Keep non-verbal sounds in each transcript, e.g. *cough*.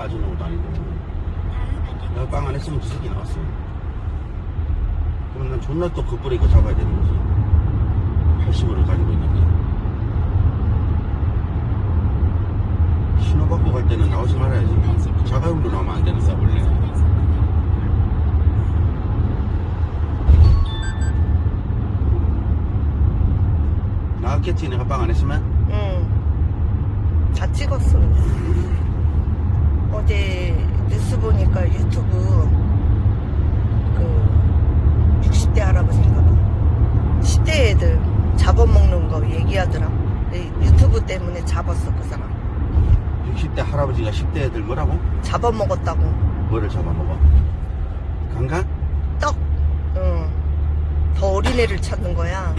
빠지는 것도 아니고. 내가 빵 안 했으면 지석이 나왔어. 그럼 난 존나 또 급브레이크 잡아야 되는 거지. 80으로 달리고 있는데. 신호 받고 갈 때는 나오지 말아야지. 자가용도 나오면 안 되는 거야, 원래. 나왔겠지, 내가 빵 안 했으면? 응. 다 찍었어. 어제 뉴스 보니까 유튜브 그 60대 할아버지인가 봐. 10대 애들 잡아먹는 거 얘기하더라. 유튜브 때문에 잡았어, 그 사람. 60대 할아버지가 10대 애들 뭐라고? 잡아먹었다고. 뭐를 잡아먹어? 강간? 떡. 응. 더 어린애를 찾는 거야.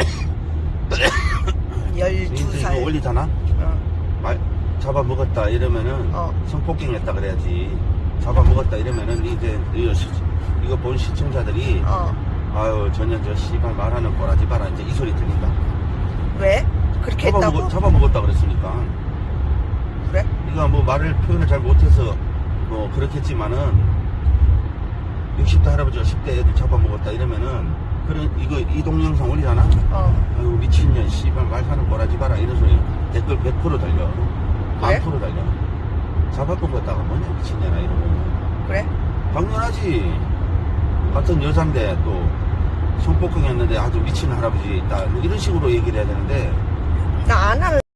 *coughs* 이거 12살. 올리잖아? 어. 말, 잡아먹었다 이러면은 어. 성폭행 했다 그래야지 잡아먹었다 이러면은 이제 이거, 시, 이거 본 시청자들이 어. 아유 전혀 저 씨발 말하는 꼬라지 봐라 이제 이 소리 들린다 왜? 그렇게 했다고? 잡아먹, 잡아먹었다 그랬으니까 그래? 네가 뭐 말을 표현을 잘 못해서 뭐 그렇겠지만은 60대 할아버지가 10대 애들 잡아먹었다 이러면은 그런 이거 이 동영상 올리잖아 어. 아유 미친년 씨발 말하는 꼬라지 봐라 이런 소리 댓글 100% 달려 그래? 1000% 달려 잡아먹었다가 뭐냐 미친년아 이러고 그래? 당연하지 같은 여잔데 또 성폭행했는데 아주 미친 할아버지 있다 뭐 이런 식으로 얘기를 해야 되는데 나 안 할래.